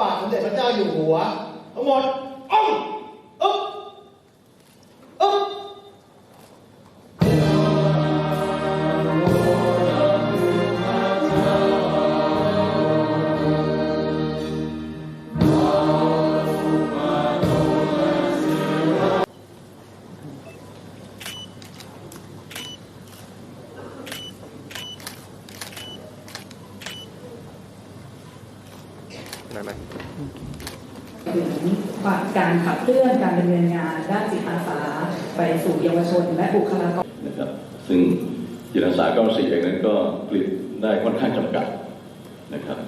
บาทสมเด็จพระเจ้าอยู่หัวทั้งหมดอ้อม ได้ไหมถึงการขับเคลื่อนการดำเนินงานด้านจิตอาสาไปสู่เยาวชนและบุคลากรนะครับ ซึ่งจิตอาสา94เองนั้นก็ผลิตได้ค่อนข้างจำกัดนะครับ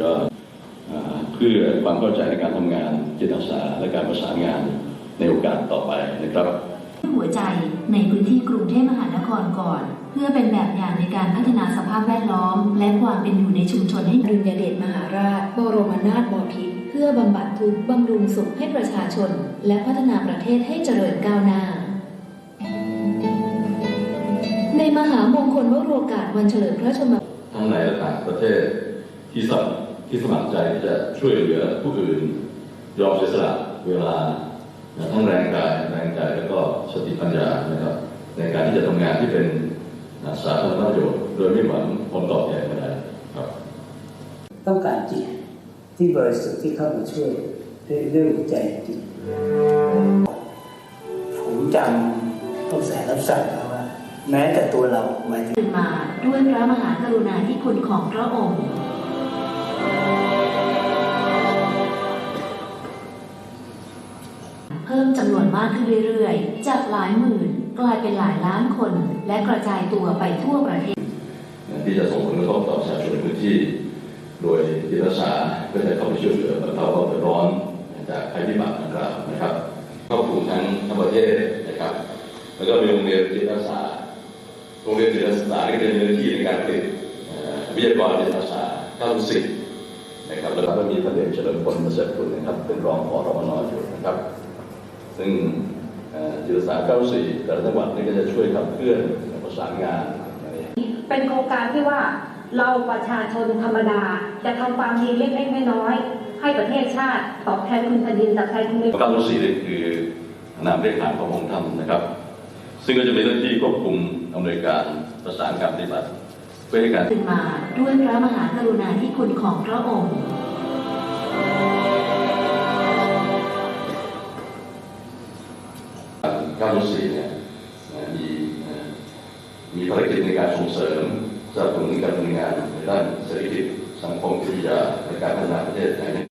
ก็อ่าเพื่อความเข้าใจในการทำงานจิตอาสาและการประสานงานในโอกาสต่อไปนะครับ หัวใจในพื้นที่กรุงเทพมหานครก่อน เพื่อเป็นแบบอย่างในการพัฒนาสภาพแวดล้อม และความเป็นอยู่ในชุมชนให้ดุลยเดชมหาราช บรมนาถบพิตรเพื่อบำบัดทุกข์บำรุงสุขให้ประชาชน และพัฒนาประเทศให้เจริญก้าวหน้าในมหามงคลวโรกาสวันเฉลิมพระชนมทั้งในและต่างประเทศที่สมัครที่สมัครใจที่จะช่วยเหลือผู้อื่นยอมเสียสละเวลา ทั้งแรงกายแรงใจแล้วก็สติปัญญานะครับในการที่จะทำงานที่เป็นสาธารณประโยชน์โดยไม่หวังผลตอบแทนใดๆครับ ต้องการจิตที่บริสุทธิ์ที่เข้ามาช่วยด้วยด้วยหัวใจจริงผมจำต้องแสนรับสั่งนะว่าแม้แต่ตัวเราหมายถึงขึ้นมาด้วยพระมหากรุณาธิคุณของพระองค์ เพิ่มจำนวนมากขึ้นเรื่อยๆ จากหลายหมื่นกลายเป็นหลายล้านคน และกระจายตัวไปทั่วประเทศ ที่จะส่งผลกระทบต่อประชาชนในพื้นที่ โดยจิตอาสาก็จะเข้าไปช่วยเหลือบรรเทาความเดือดร้อนจากภัยพิบัติดังกล่าวนะครับครอบคลุมทั้งทั้งประเทศนะครับ แล้วก็มีโรงเรียนจิตอาสาโรงเรียนจิตอาสาที่เป็นเนื้อที่ในการผลิตเอ่อวิทยากรจิตอาสา90นะครับแล้วก็มีท่านเอกเฉลิมพลมาเสร็จคุณนะครับ เป็นรองผอรมนอยู่นะครับ ซึ่งเอ่อจิตอาสา94 แต่ละจังหวัดนี่ก็จะช่วยขับเคลื่อนประสานงานอะไรเป็นโครงการที่ว่าเราประชาชนธรรมดา จะทำความดีเล็กๆน้อยๆให้ประเทศชาติ ตอบแทนคุณแผ่นดินตอบแทนคุณใน9 4นี่คือนามเรียกขานขององค์ท่านนะครับ ซึ่งก็จะมีหน้าที่ควบคุมอำนวยการประสานการปฏิบัติเพื่อให้การขึ้นมาด้วยพระมหากรุณาธิคุณของพระองค์ 94เนี่ยมีมีภารกิจในการส่งเสริมสนับสนุนการทำงานในด้านเศรษฐกิจสังคมวิทยาในการพัฒนาประเทศใน